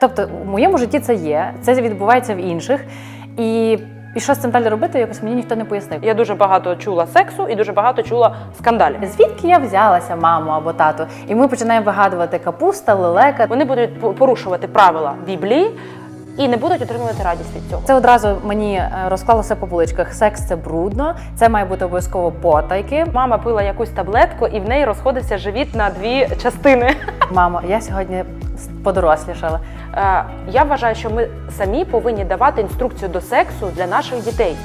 Тобто, в моєму житті це є, це відбувається в інших. І, і що з цим далі робити, якось мені ніхто не пояснив. Я дуже багато чула сексу і дуже багато чула скандалів. Звідки я взялася, маму або тату? І ми починаємо вигадувати капуста, лелека. Вони будуть порушувати правила Біблії і не будуть отримувати радість від цього. Це одразу мені е, розклалося по поличках. Секс це брудно, це має бути обов'язково потайки. Мама пила якусь таблетку, і в неї розходився живіт на дві частини. Мамо, я сьогодні подорослішала. Е, Я вважаю, що ми самі повинні давати інструкцію до сексу для наших дітей.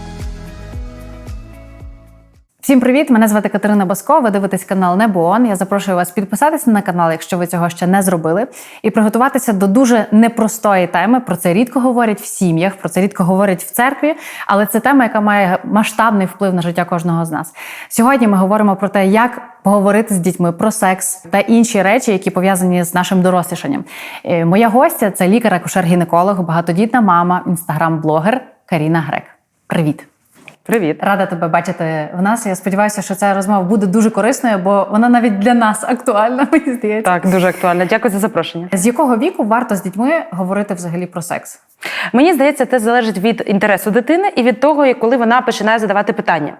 Всім привіт! Мене звати Катерина Баско. Ви дивитесь канал Небоон. Я запрошую вас підписатися на канал, якщо ви цього ще не зробили, і приготуватися до дуже непростої теми. Про це рідко говорять в сім'ях, про це рідко говорять в церкві, але це тема, яка має масштабний вплив на життя кожного з нас. Сьогодні ми говоримо про те, як поговорити з дітьми про секс та інші речі, які пов'язані з нашим дорослішанням. Е, Моя гостя це лікар-акушер-гінеколог, багатодітна мама, інстаграм-блогер Каріна Грек. Привіт! Привіт. Рада тебе бачити в нас. Я сподіваюся, що ця розмова буде дуже корисною, бо вона навіть для нас актуальна, мені здається. Так, дуже актуально. Дякую за запрошення. З якого віку варто з дітьми говорити взагалі про секс? Мені здається, це залежить від інтересу дитини і від того, коли вона починає задавати питання.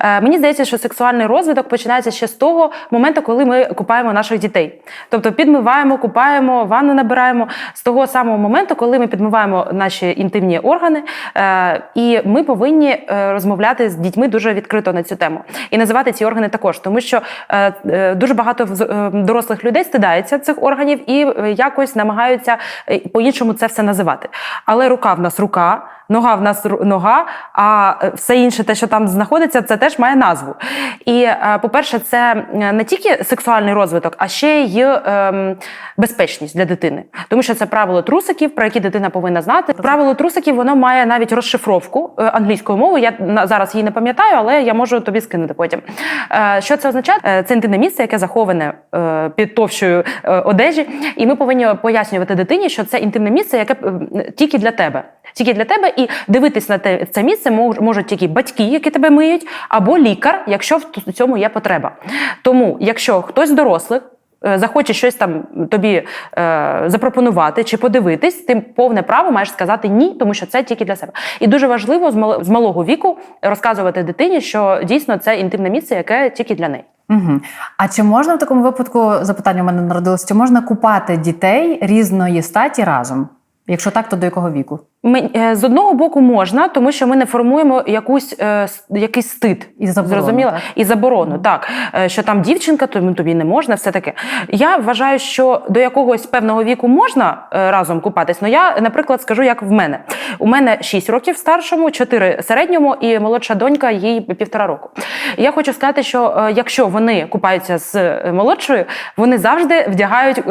Е, мені здається, що сексуальний розвиток починається ще з того моменту, коли ми купаємо наших дітей. Тобто підмиваємо, купаємо, ванну набираємо з того самого моменту, коли ми підмиваємо наші інтимні органи, е, і ми повинні е, розмовляти з дітьми дуже відкрито на цю тему і називати ці органи також, тому що е, е, дуже багато е, дорослих людей стидається цих органів і якось намагаються по-іншому це все називати. Але рука в нас рука, нога в нас нога, а все інше, те, що там знаходиться, це теж має назву. І, по-перше, це не тільки сексуальний розвиток, а ще й ем, безпечність для дитини. Тому що це правило трусиків, про які дитина повинна знати. Правило трусиків воно має навіть розшифровку англійською мовою. Я зараз її не пам'ятаю, але я можу тобі скинути потім. Е, Що це означає? Е, Це інтимне місце, яке заховане е, під товщою одежі, і ми повинні пояснювати дитині, що це інтимне місце, яке тільки для тебе. Тільки для тебе, і дивитись на те це місце можуть тільки батьки, які тебе миють, або лікар, якщо в цьому є потреба. Тому, якщо хтось дорослих захоче щось там тобі е, запропонувати чи подивитись, ти повне право маєш сказати ні, тому що це тільки для себе. І дуже важливо з малого віку розказувати дитині, що дійсно це інтимне місце, яке тільки для неї. Угу. А чи можна в такому випадку запитання у мене народилось? Чи можна купати дітей різної статі разом? Якщо так, то до якого віку? Ми е, з одного боку можна, тому що ми не формуємо якусь е, якийсь стид. І заборону, Зрозуміла? так? І заборону, так Е, що там дівчинка, тому тобі не можна, все таке. Я вважаю, що до якогось певного віку можна разом купатись. Ну я, наприклад, скажу, як в мене. У мене 6 років старшому, 4 середньому, і молодша донька їй півтора року. Я хочу сказати, що якщо вони купаються з молодшою, вони завжди вдягають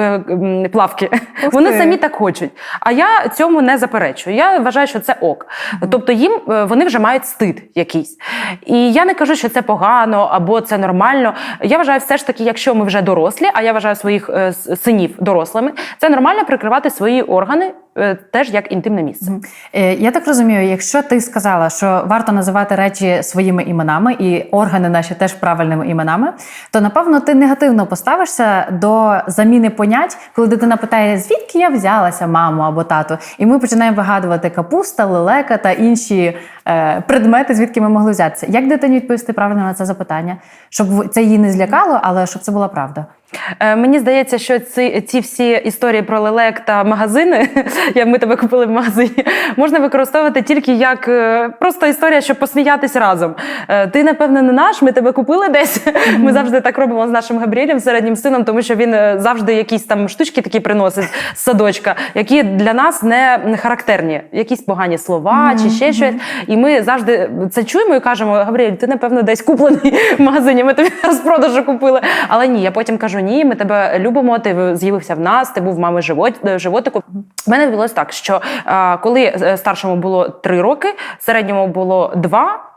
плавки. Вони самі так хочуть. А я цьому не заперечую. Я вважаю, що це ок. Тобто їм е, вони вже мають стид якийсь. І я не кажу, що це погано або це нормально. Я вважаю, все ж таки, якщо ми вже дорослі, а я вважаю своїх е, синів дорослими, це нормально прикривати свої органи теж як інтимне місце. Е, Я так розумію, якщо ти сказала, що варто називати речі своїми іменами і органи наші теж правильними іменами, то напевно ти негативно поставишся до заміни понять, коли дитина питає, звідки я взялася, мамо або тато, і ми починаємо вигадувати капуста, лелека та інші е, предмети, звідки ми могли взятися. Як дитині відповісти правильно на це запитання, щоб це її не злякало, але щоб це була правда? Е, Мені здається, що ці, ці всі історії про лелек та магазини, як ми тебе купили в магазині, можна використовувати тільки як е, просто історія, щоб посміятись разом. Е, Ти, напевно, не наш, ми тебе купили десь. Ми завжди так робимо з нашим Габріелем, середнім сином, тому що він завжди якісь там штучки такі приносить з садочка, які для нас не характерні, якісь погані слова чи ще щось. І ми завжди це чуємо і кажемо: Габріель, ти напевно десь куплений в магазині. Ми тобі з продажу купили. Але ні, я потім кажу: ні, ми тебе любимо. Ти з'явився в нас, ти був мами живот, животику. У мене відбулося так, що е, коли е, старшому було три роки, середньому було два.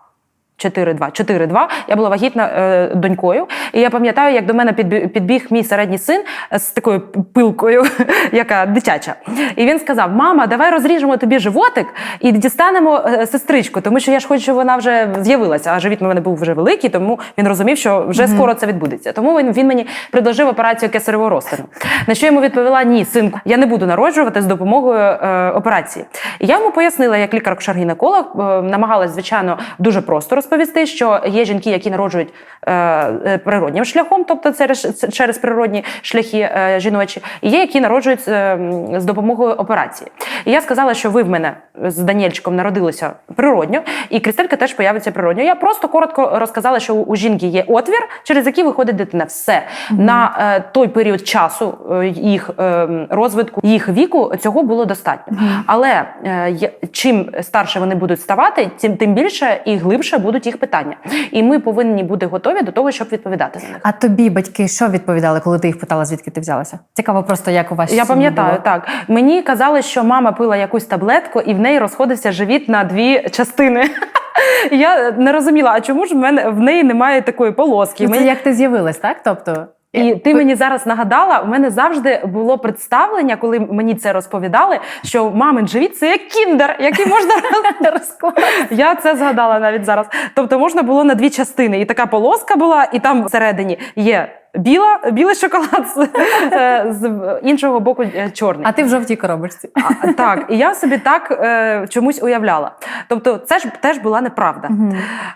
4-2, 4-2. Я була вагітна е, донькою. І я пам'ятаю, як до мене підбіг мій середній син з такою пилкою, яка дитяча. І він сказав: Мама, давай розріжемо тобі животик і дістанемо е, сестричку, тому що я ж хочу, щоб вона вже з'явилася. А живіт у мене був вже великий, тому він розумів, що вже скоро це відбудеться. Тому він, він мені предложив операцію кесаревого розтину. На що йому відповіла: ні, синку, я не буду народжувати з допомогою е, операції. І я йому пояснила, як лікар-гінеколог е, намагалась, звичайно, дуже просто розповісти, що є жінки, які народжують е, е, природнім шляхом, тобто через, це- через природні шляхи е, жіночі, і є, які народжують е, з допомогою операції. І я сказала, що ви в мене з Даніельчиком народилися природньо, і Крістелька теж появиться природньо. Я просто коротко розказала, що у- жінки є отвір, через який виходить дитина. Все на е, той період часу е, їх е, розвитку, їх віку цього було достатньо. Але е, чим старше вони будуть ставати, тим тим більше і глибше будуть їх питання. І ми повинні бути готові до того, щоб відповідати на них. А тобі батьки що відповідали, коли ти їх питала, звідки ти взялася? Цікаво, просто як у вас Я пам'ятаю, було. так мені казали, що мама пила якусь таблетку, і в неї розходився живіт на дві частини. Я не розуміла, а чому ж в мене в неї немає такої полоски? Ну, Це Мені- як ти з'явилась, так? Тобто І ти мені зараз нагадала, у мене завжди було представлення, коли мені це розповідали, що мамин живіт це як кіндер, який можна розкласти. Я це згадала навіть зараз. Тобто можна було на дві частини, і така полоска була, і там всередині є. Біла, білий шоколад з, е, з іншого боку е, чорний. а ти в жовтій коробочці. А, так, і я собі так е, чомусь уявляла. Тобто, це ж теж була неправда.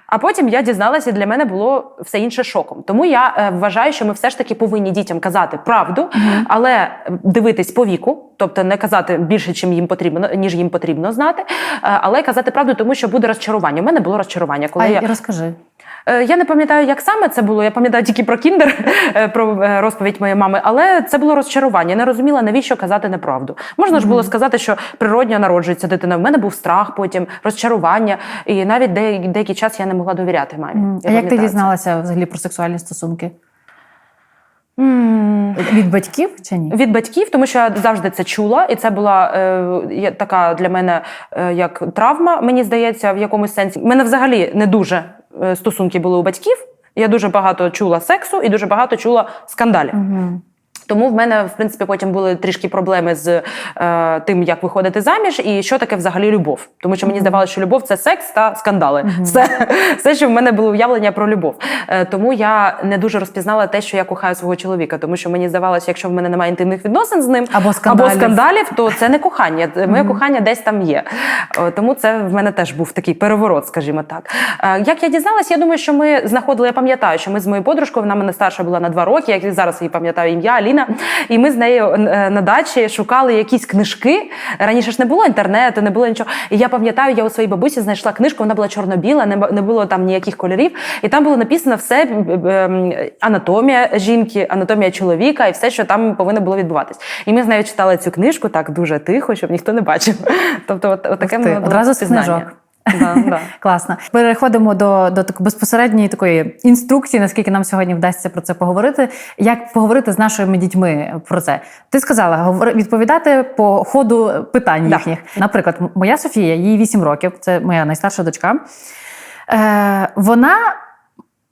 А потім я дізналася, і для мене було все інше шоком. Тому я е, вважаю, що ми все ж таки повинні дітям казати правду, але дивитись по віку, тобто не казати більше, чим їм потрібно, ніж їм потрібно знати, е, але казати правду, тому що буде розчарування. У мене було розчарування, коли А я розкажи. Я не пам'ятаю, як саме це було. Я пам'ятаю тільки про кіндер, про е, розповідь моєї мами, але це було розчарування. Я не розуміла, навіщо казати неправду. Можна ж було сказати, що природньо народжується дитина. В мене був страх, потім розчарування, і навіть деякий, деякий час я не могла довіряти мамі. М, Я А як ти дізналася взагалі про сексуальні стосунки? М, Від батьків чи ні? Від батьків, тому що я завжди це чула, і це була е, така для мене е, як травма, мені здається, в якомусь сенсі. У мене взагалі не дуже е, стосунки були у батьків. Я дуже багато чула сексу і дуже багато чула скандалів. Угу. Тому в мене, в принципі, потім були трішки проблеми з е, тим, як виходити заміж, і що таке взагалі любов. Тому що мені здавалося, що любов це секс та скандали. Все, все, що в мене було уявлення про любов. Е, тому я не дуже розпізнала те, що я кохаю свого чоловіка. Тому що мені здавалося, якщо в мене немає інтимних відносин з ним Або скандалів. або скандалів, то це не кохання. Моє кохання десь там є. Е, Тому це в мене теж був такий переворот, скажімо так. Е, Як я дізналась, я думаю, що ми знаходили, я пам'ятаю, що ми з моєю подружкою, вона мене старша була на два роки, як і зараз її пам'ятаю ім'я Аліна. І ми з нею е, на дачі шукали якісь книжки. Раніше ж не було інтернету, не було нічого. І я пам'ятаю, я у своїй бабусі знайшла книжку, вона була чорно-біла, не було там ніяких кольорів. І там було написано все е, е, анатомія жінки, анатомія чоловіка і все, що там повинно було відбуватись. І ми з нею читали цю книжку так дуже тихо, щоб ніхто не бачив. Тобто, от, от таке одразу з книжок. Да, да. Класно. Переходимо до, до такої безпосередньої такої інструкції, наскільки нам сьогодні вдасться про це поговорити. Як поговорити з нашими дітьми про це? Ти сказала відповідати по ходу питань Да. їхніх. Наприклад, моя Софія, їй 8 років, це моя найстарша дочка. Е, вона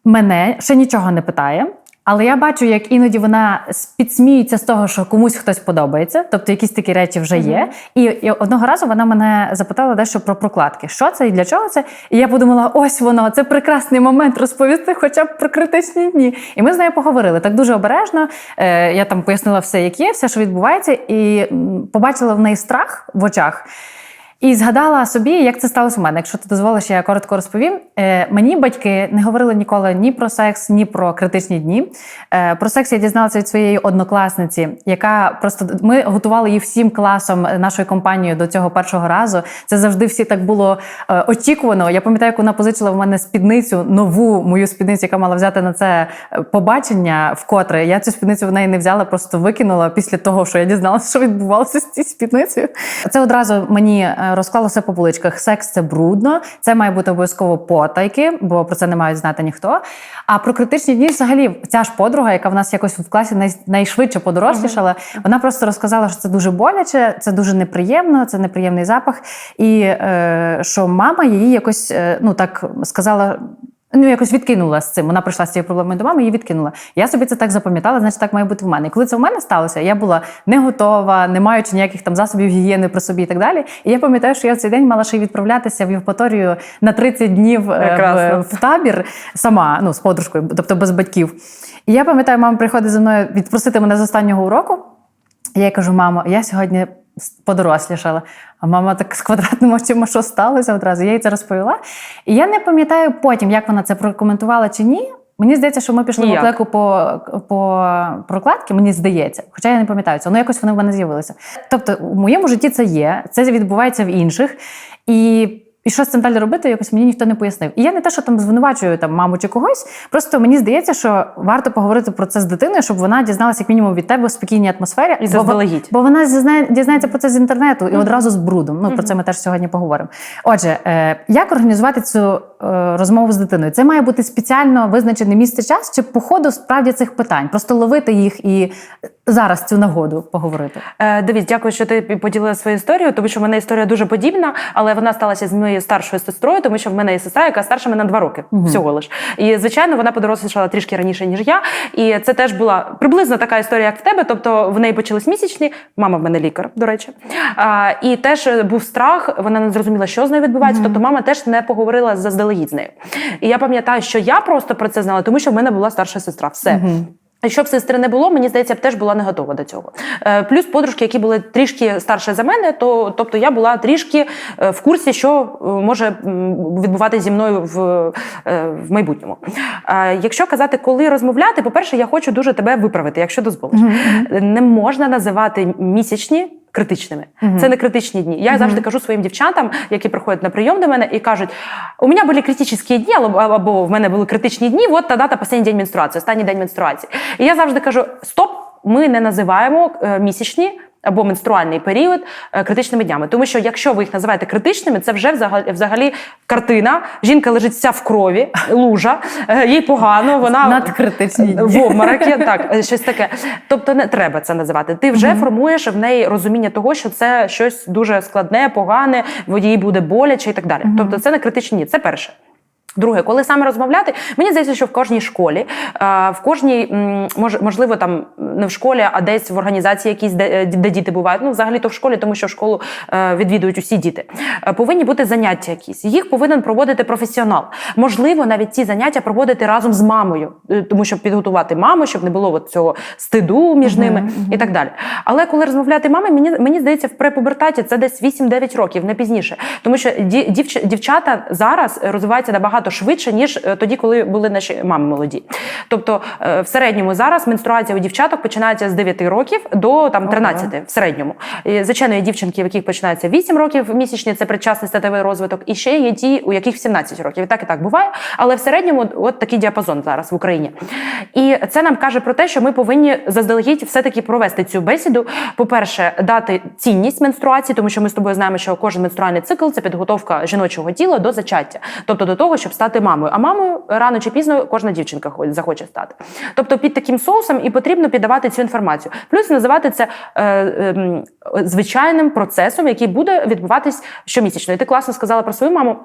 мене ще нічого не питає. Але я бачу, як іноді вона підсміюється з того, що комусь хтось подобається, тобто якісь такі речі вже є. І, і одного разу вона мене запитала дещо про прокладки. Що це і для чого це? І я подумала: ось воно, це прекрасний момент розповісти, хоча б про критичні дні. І ми з нею поговорили так дуже обережно. Е, я там пояснила все, як є, все, що відбувається, і побачила в неї страх в очах. І згадала собі, як це сталося в мене. Якщо ти дозволиш, я коротко розповім. Е, мені батьки не говорили ніколи ні про секс, ні про критичні дні. Е, про секс я дізналася від своєї однокласниці, яка просто ми готували її всім класом нашої компанії до цього першого разу. Це завжди всі так було е, очікувано. Я пам'ятаю, як вона позичила в мене спідницю, нову мою спідницю, яка мала взяти на це е, побачення вкотре. Я цю спідницю в неї не взяла, просто викинула після того, що я дізналася, що відбувалося з цією спідницею. Це одразу мені розклала все по поличках. Секс це брудно, це має бути обов'язково потайки, бо про це не мають знати ніхто. А про критичні дні, взагалі, ця ж подруга, яка в нас якось в класі най, найшвидше подорослішала, вона просто розказала, що це дуже боляче, це дуже неприємно, це неприємний запах. І е, що мама її якось е, ну так сказала. Ну, якось відкинула з цим. Вона прийшла з цією проблемою до мами і відкинула. Я собі це так запам'ятала, значить, так має бути в мене. І коли це в мене сталося, я була не готова, не маючи ніяких там засобів гігієни при собі і так далі. І я пам'ятаю, що я в цей день мала ще й відправлятися в Євпаторію на 30 днів е, в, в табір сама, ну з подружкою, тобто без батьків. І я пам'ятаю, мама приходить за мною відпросити мене з останнього уроку. І я кажу: мамо, я сьогодні подорослішала. А мама так з квадратним очима, що сталося одразу. Я їй це розповіла. І я не пам'ятаю потім, як вона це прокоментувала чи ні. Мені здається, що ми пішли в оплеку по, по прокладки, мені здається, хоча я не пам'ятаю це, ну якось вони в мене з'явилися. Тобто, у моєму житті це є, це відбувається в інших. І, і що з цим далі робити, якось мені ніхто не пояснив. І я не те, що там звинувачую там маму чи когось. Просто мені здається, що варто поговорити про це з дитиною, щоб вона дізналася як мінімум від тебе в спокійній атмосфері. І Бо- заздалегідь. Бо вона зізнає, дізнається про це з інтернету і одразу з брудом. Ну про це ми теж сьогодні поговоримо. Отже, е, як організувати цю е, розмову з дитиною? Це має бути спеціально визначене місце час чи по ходу справді цих питань, просто ловити їх і зараз цю нагоду поговорити. Е, Дивіться, дякую, що ти поділила свою історію, тому що в мене історія дуже подібна, але вона сталася з моєю старшою сестрою, тому що в мене є сестра, яка старша мене на два роки всього лиш. І звичайно, вона подорослішала трішки раніше ніж я. І це теж була приблизно така історія, як в тебе. Тобто в неї почались місячні. Мама в мене лікар, до речі. А, і теж був страх. Вона не зрозуміла, що з нею відбувається. Тобто, мама теж не поговорила заздалегідь з нею. І я пам'ятаю, що я просто про це знала, тому що в мене була старша сестра. Все. Якщо б сестри не було, мені здається, я б теж була не готова до цього. Е, плюс подружки, які були трішки старше за мене, то тобто я була трішки е, в курсі, що е, може відбуватися зі мною в, в майбутньому. Якщо казати, коли розмовляти, по-перше, я хочу дуже тебе виправити, якщо дозволиш. Не можна називати місячні. Критичними це не критичні дні. Я завжди кажу своїм дівчатам, які приходять на прийом до мене і кажуть: у мене були критичні дні, або, або в мене були критичні дні. От та дата останній день менструації, останній день менструації. І я завжди кажу: стоп, ми не називаємо е, місячні. Або менструальний період е, критичними днями, тому що якщо ви їх називаєте критичними, це вже взагалі, взагалі картина. Жінка лежить вся в крові, лужа, е, їй погано, вона Надкритичні в обмороки, так е, щось таке. Тобто не треба це називати. Ти вже формуєш в неї розуміння того, що це щось дуже складне, погане, їй буде боляче і так далі. Тобто, це не критичні дні. Це перше. Друге, коли саме розмовляти, мені здається, що в кожній школі, е, в кожній, можливо, там не в школі, а десь в організації якісь, де, де діти бувають. Ну, взагалі то в школі, тому що школу е, відвідують усі діти. Е, Повинні бути заняття якісь. Їх повинен проводити професіонал. Можливо, навіть ці заняття проводити разом з мамою, е, тому щоб підготувати маму, щоб не було от цього стиду між ними і так далі. Але коли розмовляти мами, мені, мені здається, в препубертаті це десь 8-9 років, не пізніше. Тому що дівч- дівчата зараз розвиваються набагато швидше, ніж е, тоді, коли були наші мами молоді. Тобто, е, в середньому зараз менструація у дівчаток починається з 9 років до там 13 в середньому. І, звичайно, є дівчинки, в яких починається 8 років місячні, це предчасний статевий розвиток, і ще є ті, у яких 17 років. І так і так буває. Але в середньому от такий діапазон зараз в Україні. І це нам каже про те, що ми повинні заздалегідь все-таки провести цю бесіду. По-перше, дати цінність менструації, тому що ми з тобою знаємо, що кожен менструальний цикл це підготовка жіночого тіла до зачаття, тобто до того, щоб стати мамою. А мамою рано чи пізно кожна дівчинка захоче стати. Тобто під таким соусом і потрібно піддавати цю інформацію. Плюс називати це е, е, звичайним процесом, який буде відбуватись щомісячно. І ти класно сказала про свою маму.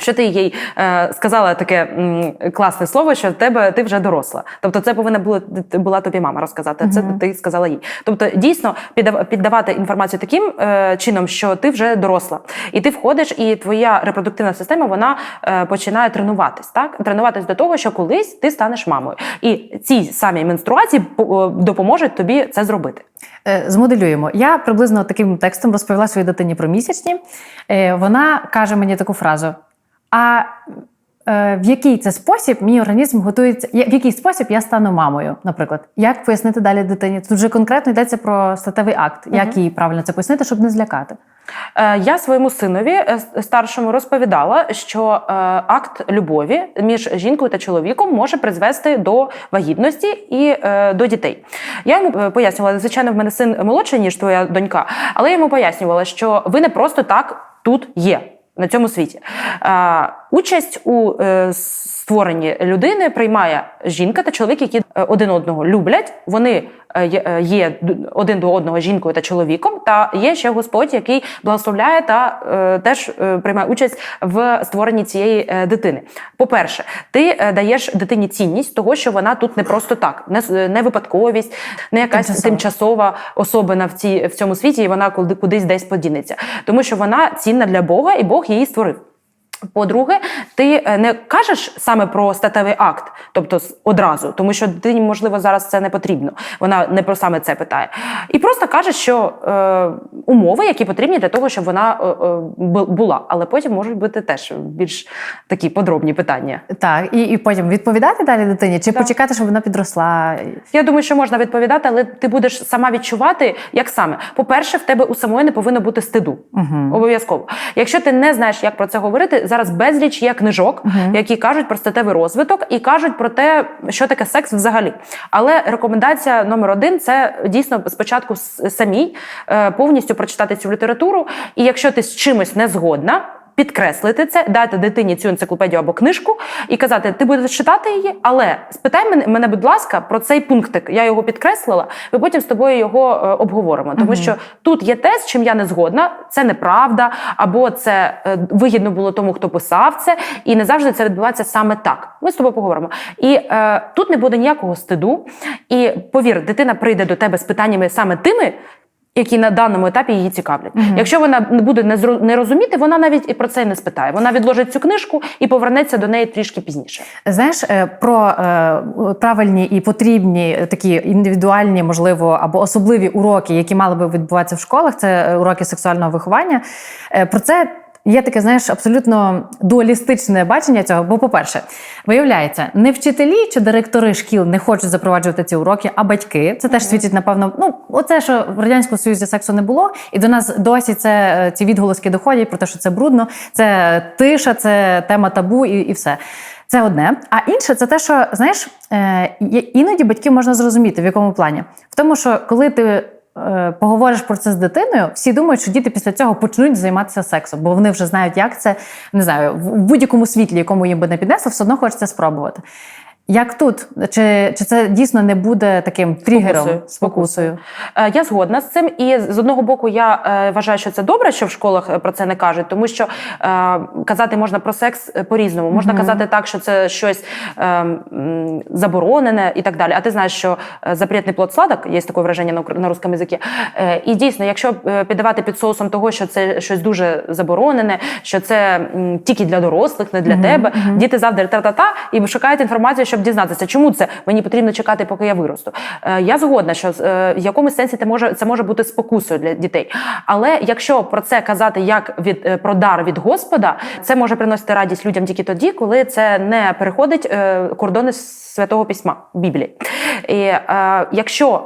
Що ти їй е, сказала таке м, класне слово, що в тебе ти вже доросла. Тобто, це повинна була була тобі мама розказати. Це ти сказала їй. Тобто, дійсно піддавати інформацію таким е, чином, що ти вже доросла, і ти входиш, і твоя репродуктивна система вона е, починає тренуватись. Так тренуватись до того, що колись ти станеш мамою, і ці самі менструації по- допоможуть тобі це зробити. Е, Змоделюємо. Я приблизно таким текстом розповіла своїй дитині про місячні. Е, Вона каже мені таку фразу: а е, в який це спосіб мій організм готується, в який спосіб я стану мамою, наприклад? Як пояснити далі дитині? Тут вже конкретно йдеться про статевий акт. Як їй правильно це пояснити, щоб не злякати? Е, Я своєму синові е, старшому розповідала, що акт любові між жінкою та чоловіком може призвести до вагітності і до дітей. Я йому пояснювала, звичайно, в мене син молодший, ніж твоя донька, але я йому пояснювала, що ви не просто так. тут є. На цьому світі участь у е, створенні людини приймає жінка та чоловік, які е, один одного люблять. Вони е, є- один до одного жінкою та чоловіком. Та є ще Господь, який благословляє та теж приймає участь в створенні цієї дитини. По-перше, ти даєш дитині цінність того, що вона тут не просто так, не, не випадковість, не якась Тимчасова. тимчасова особина в цій в цьому світі, і вона куди- кудись десь подінеться, тому що вона цінна для Бога, і Бог її створив. По-друге, ти е, не кажеш саме про статевий акт, тобто одразу, тому що дитині, можливо, зараз це не потрібно. Вона не про саме це питає. І просто кажеш, що е, умови, які потрібні для того, щоб вона е, е, була. Але потім можуть бути теж більш такі подробні питання. Так, і, і потім відповідати далі дитині, чи Так. почекати, щоб вона підросла. Я думаю, що можна відповідати, але ти будеш сама відчувати, як саме. По-перше, в тебе у самої не повинно бути стиду. Угу. Обов'язково. Якщо ти не знаєш, як про це говорити, зараз безліч є книжок, Мгм. які кажуть про статевий розвиток і кажуть про те, що таке секс взагалі. Але рекомендація номер один це дійсно спочатку самій е, повністю прочитати цю літературу. І якщо ти з чимось не згодна. Підкреслити це, дати дитині цю енциклопедію або книжку і казати, ти будеш читати її, але спитай мене, мене, будь ласка, про цей пунктик. Я його підкреслила. Ми потім з тобою його е, обговоримо. Тому Мгм. що тут є те, з чим я не згодна, це неправда, або це е, вигідно було тому, хто писав це, і не завжди це відбувається саме так. Ми з тобою поговоримо. І е, тут не буде ніякого стиду. І повір, дитина прийде до тебе з питаннями саме тими. Які на даному етапі її цікавлять. Мгм. Якщо вона не буде не розуміти, вона навіть і про це не спитає. Вона відложить цю книжку і повернеться до неї трішки пізніше. Знаєш, е, про е, правильні і потрібні е, такі індивідуальні, можливо, або особливі уроки, які мали би відбуватися в школах, це уроки сексуального виховання. Про це. Є таке, знаєш, абсолютно дуалістичне бачення цього. Бо, по-перше, виявляється, не вчителі чи директори шкіл не хочуть запроваджувати ці уроки, а батьки. Це теж свідчить, напевно, ну оце, що в радянському союзі сексу не було, і до нас досі це е, ці відголоски доходять про те, що це брудно, це тиша, це тема табу і, і все. Це одне. А інше це те, що знаєш, е, іноді батьків можна зрозуміти, в якому плані. В тому, що коли ти поговориш про це з дитиною, всі думають, що діти після цього почнуть займатися сексом, бо вони вже знають, як це не знаю, в будь-якому світлі, якому їм би не піднесло, все одно хочеться спробувати. Як тут? Чи, чи це дійсно не буде таким тригером, Спокусою. спокусою? Е, Я згодна з цим, і з одного боку, я е, вважаю, що це добре, що в школах е, про це не кажуть, тому що казати можна про секс по-різному. Можна Мгм. казати так, що це щось заборонене і так далі. А ти знаєш, що запретний плод сладок, є таке враження на, на русском язикі. І дійсно, якщо піддавати під соусом того, що це щось дуже заборонене, що це тільки для дорослих, не для Мгм, тебе, мгм. діти завжди та-та-та і шукають інформацію, щоб дізнатися, чому це мені потрібно чекати, поки я виросту. Е, я згодна, що е, в якомусь сенсі це може це може бути спокусою для дітей. Але якщо про це казати як від е, про дар від Господа, це може приносити радість людям тільки тоді, коли це не переходить кордони святого письма Біблії. І якщо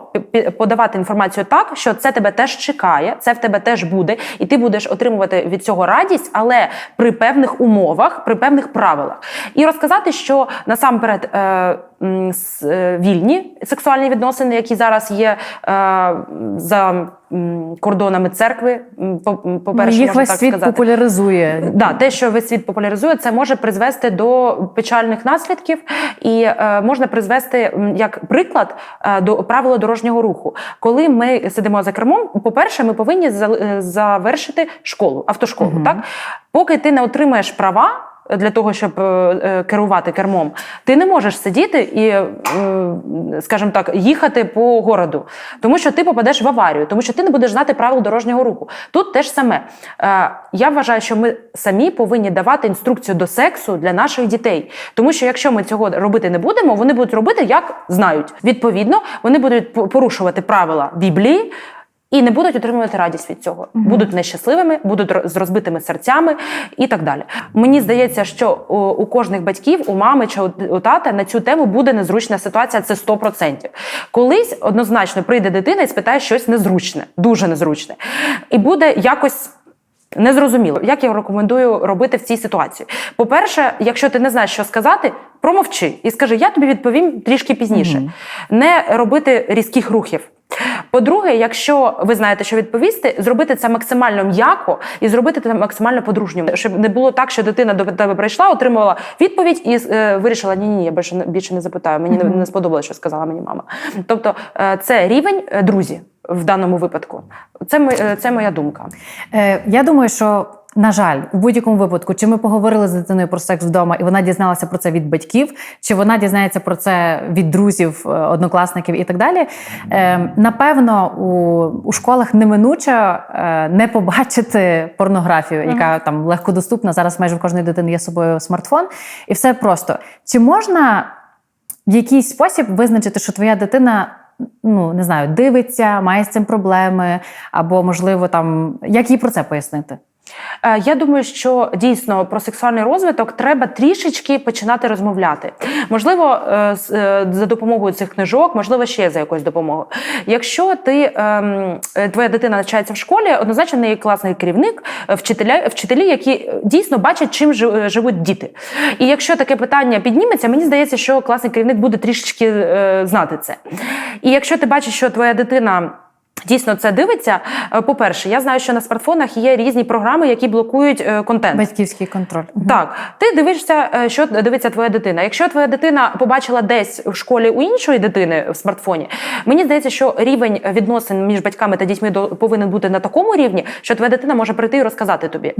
подавати інформацію так, що це тебе теж чекає, це в тебе теж буде, і ти будеш отримувати від цього радість, але при певних умовах, при певних правилах. І розказати, що насамперед вільні сексуальні відносини, які зараз є е, за кордонами церкви, по- м, по-перше, Їх весь так світ сказати. популяризує. Да, те, що весь світ популяризує, це може призвести до печальних наслідків, і е, можна призвести як приклад е, до правила дорожнього руху. Коли ми сидимо за кермом, по-перше, ми повинні е, завершити школу, автошколу. Мгм. Так, поки ти не отримаєш права. Для того щоб е, е, керувати кермом, ти не можеш сидіти і, е, скажімо так, їхати по городу, тому що ти попадеш в аварію, тому що ти не будеш знати правил дорожнього руху. Тут теж саме. Я вважаю, що ми самі повинні давати інструкцію до сексу для наших дітей. Тому що якщо ми цього робити не будемо, вони будуть робити як знають. Відповідно, вони будуть порушувати правила Біблії. І не будуть отримувати радість від цього, Мгм. будуть нещасливими, будуть з розбитими серцями і так далі. Мені здається, що у, у кожних батьків, у мами чи у, у тата на цю тему буде незручна ситуація. Це 100%. Колись однозначно прийде дитина і спитає щось незручне, дуже незручне, і буде якось Незрозуміло, як я рекомендую робити в цій ситуації. По-перше, якщо ти не знаєш, що сказати, промовчи і скажи, я тобі відповім трішки пізніше. Не робити різких рухів. По-друге, якщо ви знаєте, що відповісти, зробити це максимально м'яко і зробити це максимально по-дружньому, щоб не було так, що дитина до тебе прийшла, отримувала відповідь і е, вирішила: ні, ні, я більше не більше не запитаю. Мені не, не сподобалося, що сказала мені мама. Тобто, е, це рівень е, друзі в даному випадку. Це е, це моя думка. Е, я думаю, що. На жаль, у будь-якому випадку, чи ми поговорили з дитиною про секс вдома, і вона дізналася про це від батьків, чи вона дізнається про це від друзів, е, однокласників і так далі. Е, напевно, у, у школах неминуче е, не побачити порнографію, яка там легкодоступна. Зараз майже в кожної дитини є з собою смартфон, і все просто. Чи можна в якийсь спосіб визначити, що твоя дитина. Ну, не знаю, дивиться, має з цим проблеми, або, можливо, там як їй про це пояснити? Е, Я думаю, що дійсно про сексуальний розвиток треба трішечки починати розмовляти. Можливо, е, е, за допомогою цих книжок, можливо, ще за якоюсь допомогою. Якщо ти ем, твоя дитина навчається в школі, однозначно неї класний керівник, вчителя, вчителі, які дійсно бачать, чим жи- живуть діти. І якщо таке питання підніметься, мені здається, що класний керівник буде трішечки знати це. І якщо ти бачиш, що твоя дитина. Дійсно, це дивиться. Е, По-перше, я знаю, що на смартфонах є різні програми, які блокують е, контент. Батьківський контроль. Так, ти дивишся, е, що дивиться твоя дитина. Якщо твоя дитина побачила десь в школі у іншої дитини в смартфоні, мені здається, що рівень відносин між батьками та дітьми повинен бути на такому рівні, що твоя дитина може прийти і розказати тобі.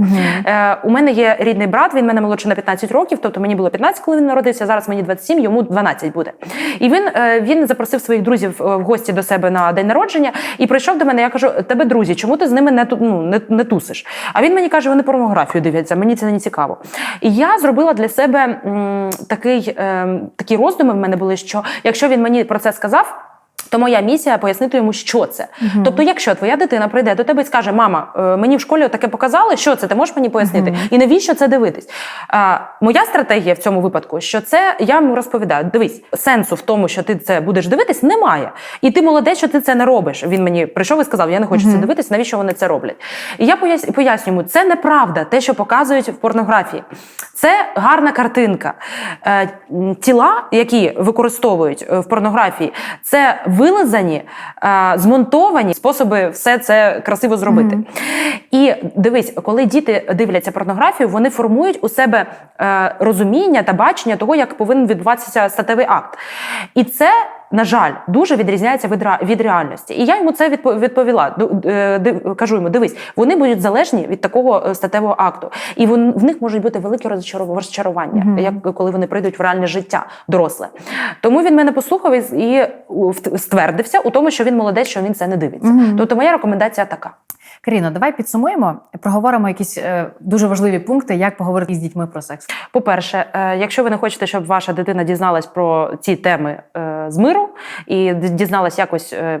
Е, у мене є рідний брат, він мене молодший на 15 років, тобто мені було 15, коли він народився. Зараз мені 27, йому 12 буде. І він, він запросив своїх друзів в гості до себе на день народження і прийшов до мене. Я кажу: тебе друзі, чому ти з ними не ну, не, не тусиш? А він мені каже, вони порнографію дивляться, мені це не цікаво. І я зробила для себе м, такий, е, такі роздуми в мене були, що якщо він мені про це сказав. То моя місія пояснити йому, що це. Тобто, якщо твоя дитина прийде до тебе і скаже: Мама, е, мені в школі таке показали, що це? Ти можеш мені пояснити? І навіщо це дивитись? А, моя стратегія в цьому випадку, що це я йому розповідаю: дивись, сенсу в тому, що ти це будеш дивитись, немає. І ти молодець, що ти це не робиш. Він мені прийшов і сказав: Я не хочу це дивитись, навіщо вони це роблять? І я пояс- пояснюю йому, це неправда, те, що показують в порнографії. Це гарна картинка. Е, Тіла, які використовують е, в порнографії, це вилизані, е, змонтовані способи все це красиво зробити. І дивись, коли діти дивляться порнографію, вони формують у себе е, розуміння та бачення того, як повинен відбуватися статевий акт. І це. На жаль, дуже відрізняється від, від реальності. І я йому це відпо- відповіла. Е, Кажу йому: дивись, вони будуть залежні від такого е, статевого акту, і вон, в них можуть бути великі розчарування, як коли вони прийдуть в реальне життя доросле. Тому він мене послухав і, ствердився у тому, що він молодець, що він це не дивиться. Тобто, моя рекомендація така. Каріно, давай підсумуємо, проговоримо якісь е, дуже важливі пункти, як поговорити з дітьми про секс. По-перше, е, якщо ви не хочете, щоб ваша дитина дізналась про ці теми е, з миру і д- дізналась якось е,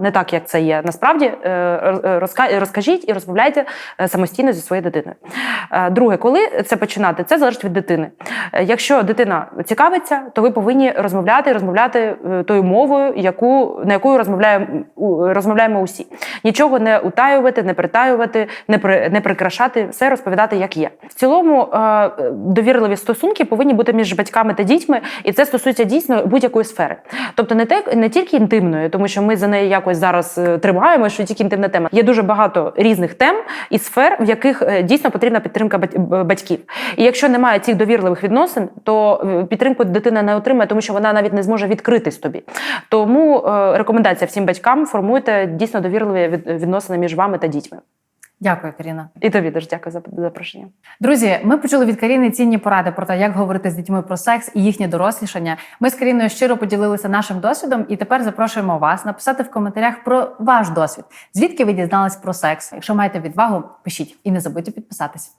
не так як це є. Насправді е, розка- розкажіть і розмовляйте е, самостійно зі своєю дитиною. Е, Друге, коли це починати, це залежить від дитини. Е, Якщо дитина цікавиться, то ви повинні розмовляти і розмовляти е, тою мовою, яку на якою розмовляємо розмовляємо усі. Нічого не утаювати, не притаювати, не при не прикрашати, все розповідати як є. В цілому е, довірливі стосунки повинні бути між батьками та дітьми, і це стосується дійсно будь-якої сфери. Тобто не те не тільки інтимної, тому що ми за неї якось зараз е, тримаємо, що тільки інтимна тема. Є дуже багато різних тем і сфер, в яких е, дійсно потрібна підтримка батьків. І якщо немає цих довірливих відносин, то е, підтримку дитина не отримає, тому що вона навіть не зможе відкритись тобі. Тому рекомендація всім батькам формуйте дійсно довірливі відносини між вами та дітьми. Дякую, Каріна. І тобі дуже дякую за запрошення. Друзі, ми почули від Каріни цінні поради про те, як говорити з дітьми про секс і їхнє дорослішання. Ми з Каріною щиро поділилися нашим досвідом, і тепер запрошуємо вас написати в коментарях про ваш досвід. Звідки ви дізнались про секс? Якщо маєте відвагу, пишіть і не забудьте підписатись.